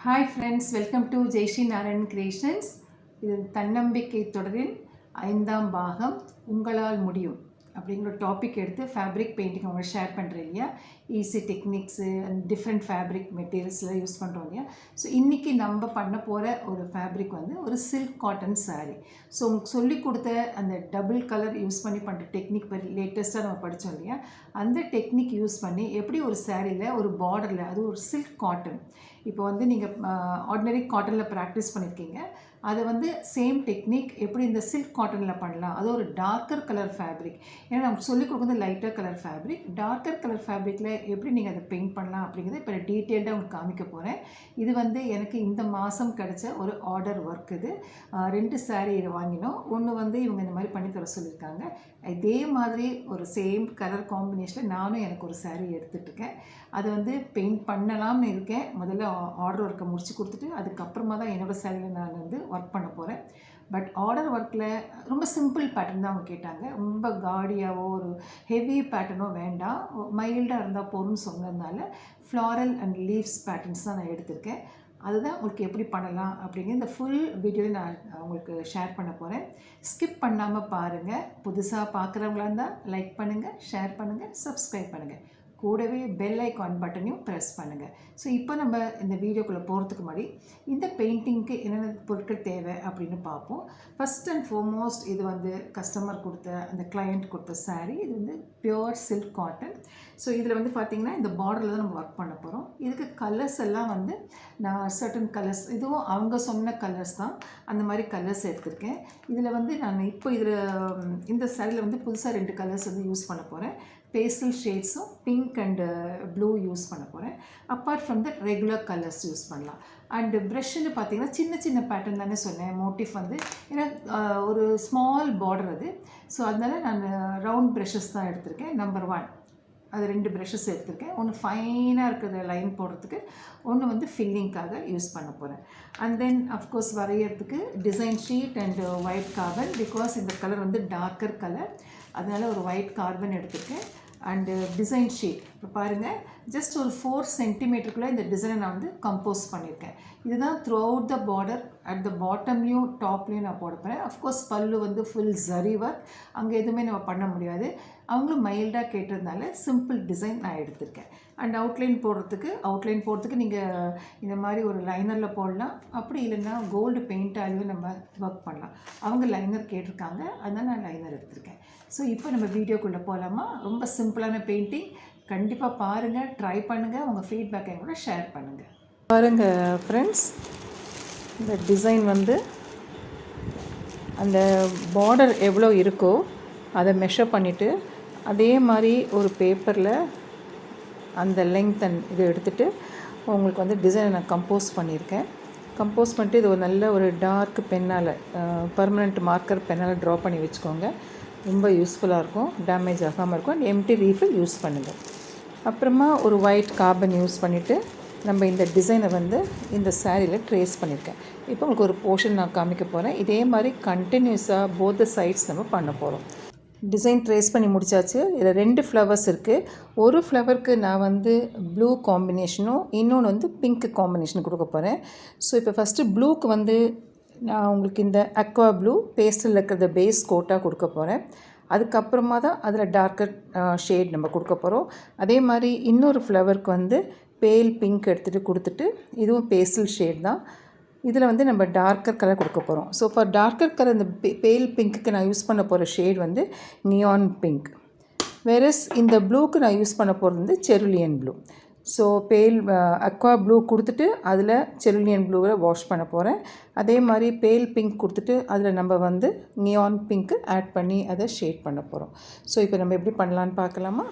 Hi friends welcome to Jaishree Narayan creations இது தன்னம்பிக்கை தொடரின் ஐந்தாம் பாகம் உங்களால் முடியும் அப்படிங்கிற டாபிக் எடுத்து ஃபேப்ரிக் பெயிண்டிங் அவங்க ஷேர் பண்ணுறேன் இல்லையா? Easy techniques and different fabric மெட்டீரியல்ஸ்லாம் use பண்ணுறோம் இல்லையா? ஸோ இன்றைக்கி நம்ம பண்ண போகிற ஒரு ஃபேப்ரிக் வந்து ஒரு சில்க் காட்டன் சாரீ ஸோ உங்களுக்கு சொல்லி கொடுத்த அந்த டபுள் கலர் யூஸ் பண்ணி பண்ணுற டெக்னிக் லேட்டஸ்ட்டாக நம்ம படித்தோம் இல்லையா? அந்த டெக்னிக் யூஸ் பண்ணி எப்படி ஒரு சாரியில் ஒரு பார்டரில் அது ஒரு சில்க் காட்டன் இப்போ வந்து நீங்கள் ஆர்டினரி காட்டனில் ப்ராக்டிஸ் பண்ணியிருக்கீங்க அதை வந்து சேம் டெக்னிக் எப்படி இந்த சில்க் காட்டனில் பண்ணலாம்? அது ஒரு டார்க்கர் கலர் ஃபேப்ரிக் ஏன்னா நம்ம சொல்லிக் கொடுக்குறது lighter colour fabric darker colour ஃபேப்ரிக்கில் எப்படி நீங்கள் அதை பெயிண்ட் பண்ணலாம் அப்படிங்கிறது இப்போ டீட்டெயில்டாக உங்களுக்கு காமிக்க போகிறேன் இது வந்து எனக்கு இந்த மாதம் கிடைச்ச ஒரு ஆர்டர் ஒர்க் இது. ரெண்டு சாரீ வாங்கினோம். ஒன்று வந்து இவங்க இந்த மாதிரி பண்ணி தர சொல்லியிருக்காங்க. இதே மாதிரி ஒரு சேம் கலர் காம்பினேஷனில் நானும் எனக்கு ஒரு சாரீ எடுத்துகிட்ருக்கேன் அதை வந்து பெயிண்ட் பண்ணலாம்னு இருக்கேன். முதல்ல ஆர்டர் ஒர்க்கை முடிச்சு கொடுத்துட்டு அதுக்கப்புறமா தான் என்னோட சேரீயில் நான் வந்து ஒர்க் பண்ண போகிறேன் பட் ஆர்டர் ஒர்க்கில் ரொம்ப சிம்பிள் பேட்டர்ன் தான் அவங்க கேட்டாங்க. ரொம்ப காடியாவோ ஒரு ஹெவி பேட்டர்னோ வேண்டாம். மைல்டாக இருந்தால் போதும்னு சொன்னதுனால ஃப்ளாரல் அண்ட் லீவ்ஸ் பேட்டர்ன்ஸ் தான் நான் எடுத்திருக்கேன். அதுதான் உங்களுக்கு எப்படி பண்ணலாம் அப்படிங்கிற இந்த ஃபுல் வீடியோவில் நான் உங்களுக்கு ஷேர் பண்ண போகிறேன் ஸ்கிப் பண்ணாமல் பாருங்கள் புதுசாக பார்க்குறவங்களா இருந்தால் லைக் பண்ணுங்கள் ஷேர் பண்ணுங்கள் சப்ஸ்கிரைப் பண்ணுங்கள் கூடவே பெல் ஐக்கான் பட்டனையும் ப்ரெஸ் பண்ணுங்கள் ஸோ இப்போ நம்ம இந்த வீடியோக்குள்ளே போகிறதுக்கு முன்னாடி இந்த பெயிண்டிங்க்கு என்னென்ன பொருட்கள் தேவை அப்படின்னு பார்ப்போம். ஃபஸ்ட் அண்ட் ஃபோர்மோஸ்ட் இது வந்து கஸ்டமர் கொடுத்த அந்த கிளையண்ட் கொடுத்த சாரீ இது வந்து பியோர் சில்க் காட்டன் ஸோ இதில் வந்து பார்த்திங்கன்னா இந்த பார்டரில் தான் நம்ம ஒர்க் பண்ண போகிறோம் இதுக்கு கலர்ஸ் எல்லாம் வந்து நான் சர்டன் கலர்ஸ் இதுவும் அவங்க சொன்ன கலர்ஸ் தான். அந்த மாதிரி கலர்ஸ் எடுத்திருக்கேன். இதில் வந்து நான் இப்போ இதில் இந்த சாரியில் வந்து புதுசாக ரெண்டு கலர்ஸ் வந்து யூஸ் பண்ண போகிறேன் பேஸ்டல் ஷேட்ஸும் பிங்க் அண்டு ப்ளூ யூஸ் பண்ண போகிறேன் apart from that regular colours use பண்ணலாம். அண்டு ப்ரெஷ்ஷுன்னு பார்த்தீங்கன்னா சின்ன சின்ன பேட்டர்ன் தானே சொன்னேன். மோட்டிஃப் வந்து ஏன்னா uh, ஒரு ஸ்மால் பார்டர் அது. ஸோ அதனால் நான் uh, ரவுண்ட் ப்ரெஷ்ஷஸ் தான் எடுத்திருக்கேன். நம்பர் ஒன் அது ரெண்டு ப்ரெஷ்ஷஸ் எடுத்திருக்கேன். ஒன்று ஃபைனாக இருக்கிற லைன் போடுறதுக்கு ஒன்று வந்து ஃபில்லிங்க்காக யூஸ் பண்ண போகிறேன் அண்ட் தென் அஃப்கோர்ஸ் வரைகிறதுக்கு design sheet and white carbon because இந்த கலர் வந்து டார்க்கர் கலர் அதனால் ஒரு ஒயிட் கார்பன் எடுத்திருக்கேன். அண்டு டிசைன் ஷீட் இப்போ பாருங்கள் ஜஸ்ட் ஒரு ஃபோர் சென்டிமீட்டருக்குள்ளே இந்த டிசைனை நான் வந்து கம்போஸ் பண்ணியிருக்கேன். இதுதான் throughout the border at the பாட்டம்லேயும் டாப்லேயும் நான் போட போகிறேன் அஃப்கோர்ஸ் பல்லு வந்து ஃபுல் ஜரி ஒர்க் அங்கே எதுவுமே நம்ம பண்ண முடியாது. அவங்களும் மைல்டாக கேட்டிருந்தால சிம்பிள் டிசைன் நான் எடுத்திருக்கேன். அண்ட் அவுட்லைன் போடுறதுக்கு அவுட்லைன் போடுறதுக்கு நீங்கள் இந்த மாதிரி ஒரு லைனரில் போடலாம். அப்படி இல்லைன்னா கோல்டு பெயிண்டாலையும் நம்ம ஒர்க் பண்ணலாம். அவங்க லைனர் கேட்டிருக்காங்க. அதனால் நான் லைனர் எடுத்திருக்கேன். ஸோ இப்போ நம்ம வீடியோக்குள்ளே போகலாமா ரொம்ப சிம்பிளான பெயிண்டிங் கண்டிப்பாக பாருங்கள் ட்ரை பண்ணுங்கள் உங்கள் ஃபீட்பேக்கை கூட ஷேர் பண்ணுங்கள் பாருங்கள் ஃப்ரெண்ட்ஸ் இந்த டிசைன் வந்து அந்த பார்டர் எவ்வளோ இருக்கோ அதை மெஷர் பண்ணிவிட்டு அதே மாதிரி ஒரு பேப்பரில் அந்த லெங்த் அண்ட் இதை எடுத்துகிட்டு உங்களுக்கு வந்து டிசைனை நான் கம்போஸ் பண்ணியிருக்கேன். கம்போஸ் பண்ணிட்டு இது ஒரு நல்ல ஒரு டார்க் பென்னால் பர்மனெண்ட் மார்க்கர் பென்னால் ட்ரா பண்ணி வச்சுக்கோங்க. ரொம்ப யூஸ்ஃபுல்லாக இருக்கும் டேமேஜ் ஆகாமல் இருக்கும் எம்டி ரீஃபில் யூஸ் பண்ணுங்கள் அப்புறமா ஒரு ஒயிட் கார்பன் யூஸ் பண்ணிவிட்டு நம்ம இந்த டிசைனை வந்து இந்த சாரியில் ட்ரேஸ் பண்ணியிருக்கேன் இப்போ உங்களுக்கு ஒரு போர்ஷன் நான் காமிக்க போகிறேன் இதே மாதிரி கண்டினியூஸாக போத் சைட்ஸ் நம்ம பண்ண போகிறோம் டிசைன் ட்ரேஸ் பண்ணி முடிச்சாச்சு. இதில் ரெண்டு ஃப்ளவர்ஸ் இருக்குது ஒரு ஃப்ளவருக்கு நான் வந்து ப்ளூ காம்பினேஷனும் இன்னொன்று வந்து பிங்க் காம்பினேஷன் கொடுக்க போகிறேன் ஸோ இப்போ ஃபஸ்ட்டு ப்ளூக்கு வந்து நான் உங்களுக்கு இந்த அக்வா ப்ளூ பேஸ்டில் இருக்கிறத பேஸ் கோட்டாக கொடுக்க போகிறேன் அதுக்கப்புறமா தான் அதில் டார்க்கர் ஷேட் நம்ம கொடுக்க போகிறோம் அதே மாதிரி இன்னொரு ஃப்ளவருக்கு வந்து பேல் பிங்க் எடுத்துகிட்டு கொடுத்துட்டு இதுவும் பேஸ்டல் ஷேட் தான். இதில் வந்து நம்ம டார்க்கர் கலர் கொடுக்க போகிறோம் ஸோ ஃபார் டார்க்கர் கலர் இந்த பேல் பிங்க்குக்கு நான் யூஸ் பண்ண போகிற ஷேட் வந்து நியான் பிங்க் வேறஸ் இந்த ப்ளூக்கு நான் யூஸ் பண்ண போகிறது வந்து cerulean blue so pale aqua blue கொடுத்துட்டு அதில் செருலியன் ப்ளூவில் வாஷ் பண்ண போகிறேன் அதே மாதிரி பேல் பிங்க் கொடுத்துட்டு அதில் நம்ம வந்து நியான் பிங்க்கு ஆட் பண்ணி அதை ஷேட் பண்ண போகிறோம் ஸோ இப்போ நம்ம எப்படி பண்ணலான்னு பார்க்கலாமா?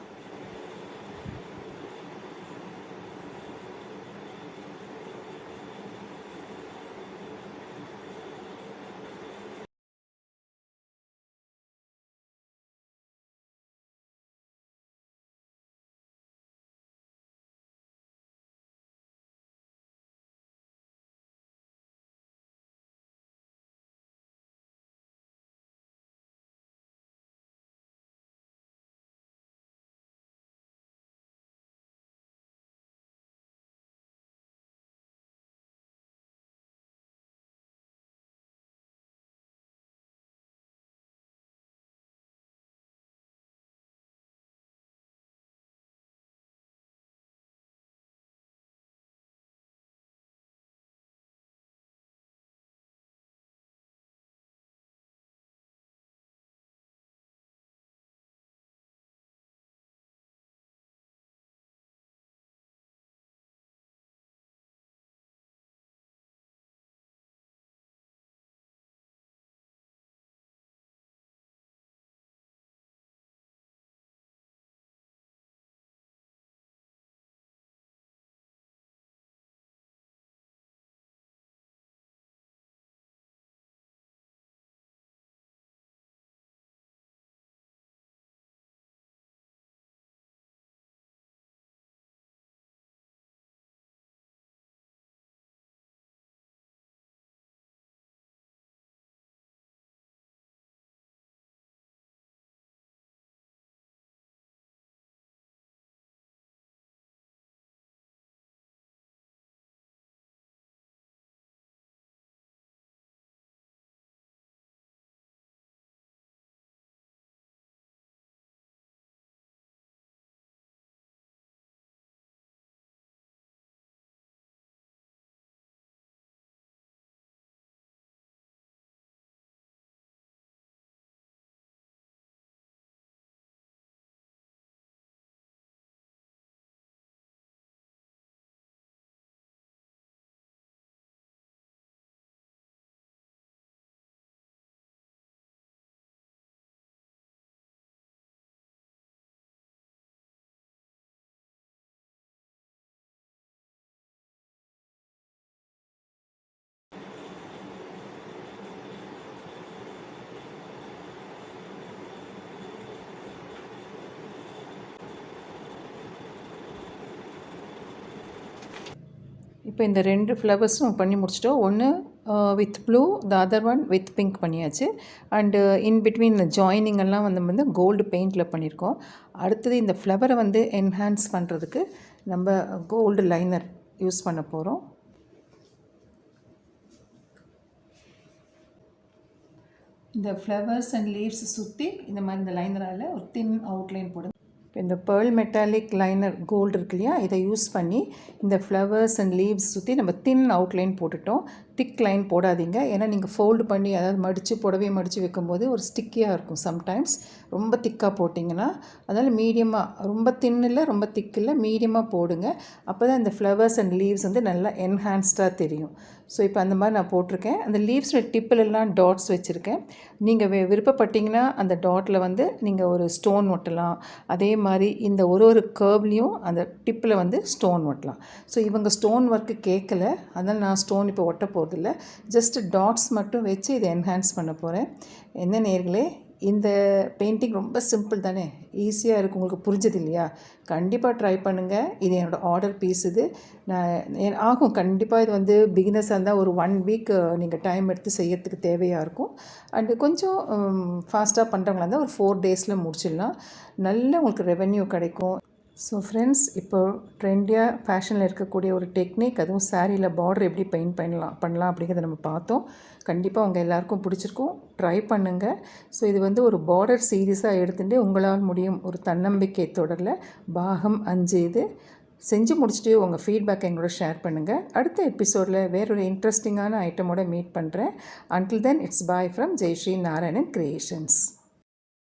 இப்போ இந்த ரெண்டு ஃப்ளவர்ஸும் பண்ணி முடிச்சிட்டோம். ஒன்று with blue the other one with pink பண்ணியாச்சு. அண்டு இன் பிட்வீன் இந்த ஜாயினிங் எல்லாம் வந்து வந்து கோல்டு பெயிண்டில் பண்ணியிருக்கோம். அடுத்தது இந்த ஃப்ளவரை வந்து என்ஹான்ஸ் பண்ணுறதுக்கு நம்ம கோல்டு லைனர் யூஸ் பண்ண போகிறோம் இந்த ஃப்ளவர்ஸ் அண்ட் லீவ்ஸ் சுற்றி இந்த மாதிரி இந்த லைனரால் ஒரு தின் அவுட்லைன் போடுங்க இந்த பேர்ல் மெட்டாலிக் லைனர் கோல்டு இருக்கு இல்லையா? இதை யூஸ் பண்ணி இந்த ஃப்ளவர்ஸ் அண்ட் லீவ்ஸ் சுற்றி நம்ம தின் அவுட்லைன் போட்டுட்டோம். திக் லைன் போடாதீங்க. ஏன்னா நீங்கள் ஃபோல்டு பண்ணி அதாவது மடித்து புடவையை மடித்து வைக்கும்போது ஒரு ஸ்டிக்கியாக இருக்கும் சம்டைம்ஸ் ரொம்ப திக்காக போட்டிங்கன்னா அதனால் மீடியமாக ரொம்ப தின்னில் ரொம்ப திக்கில் மீடியமாக போடுங்க. அப்போ தான் இந்த ஃப்ளவர்ஸ் அண்ட் லீவ்ஸ் வந்து நல்லா என்ஹான்ஸ்டாக தெரியும். ஸோ இப்போ அந்த மாதிரி நான் போட்டிருக்கேன். அந்த லீவ்ஸோட டிப்பிலெல்லாம் டாட்ஸ் வச்சுருக்கேன். நீங்கள் விருப்பப்பட்டிங்கன்னா விருப்பப்பட்டீங்கன்னா அந்த டாட்டில் வந்து நீங்கள் ஒரு ஸ்டோன் ஒட்டலாம். அதே மாதிரி இந்த ஒரு ஒரு கேர்வ்லேயும் அந்த டிப்பில் வந்து ஸ்டோன் ஒட்டலாம். ஸோ இவங்க ஸ்டோன் ஒர்க்கு கேட்கல அதனால் நான் ஸ்டோன் இப்போ ஒட்ட போகிறதில்ல ஜஸ்ட்டு டாட்ஸ் மட்டும் வச்சு இதை என்ஹான்ஸ் பண்ண போகிறேன் என்ன நேர்களே இந்த பெயிண்டிங் ரொம்ப சிம்பிள் தானே? ஈஸியாக இருக்குது உங்களுக்கு புரிஞ்சது இல்லையா? கண்டிப்பாக ட்ரை பண்ணுங்கள் இது என்னோடய ஆர்டர் பீஸ் இது. நான் ஆகும். கண்டிப்பாக இது வந்து பிகினர்ஸாக இருந்தால் ஒரு ஒன் வீக் நீங்கள் டைம் எடுத்து செய்யறதுக்கு தேவையாக இருக்கும். அண்டு கொஞ்சம் ஃபாஸ்ட்டாக பண்ணுறவங்களா இருந்தால் ஒரு ஃபோர் டேஸில் முடிச்சிடலாம். நல்ல உங்களுக்கு ரெவென்யூ கிடைக்கும். ஸோ ஃப்ரெண்ட்ஸ் இப்போ ட்ரெண்டியாக ஃபேஷனில் இருக்கக்கூடிய ஒரு டெக்னிக் அதுவும் சாரியில் பார்டர் எப்படி பெயிண்ட் பண்ணலாம் பண்ணலாம் அப்படிங்கிறத நம்ம பார்த்தோம். கண்டிப்பாக உங்கள் எல்லாருக்கும் பிடிச்சிருக்கும். ட்ரை பண்ணுங்கள் ஸோ இது வந்து ஒரு பார்டர் சீரியஸாக எடுத்துகிட்டு உங்களால் முடியும் ஒரு தன்னம்பிக்கை தொடரில் பாகம் அஞ்சு இது. செஞ்சு முடிச்சுட்டு உங்கள் ஃபீட்பேக் எங்களோட ஷேர் பண்ணுங்கள் அடுத்த எபிசோடில் வேறொரு இன்ட்ரெஸ்டிங்கான ஐட்டமோட மீட் பண்ணுறேன் until then it's bye from Jaishree Narayanan creations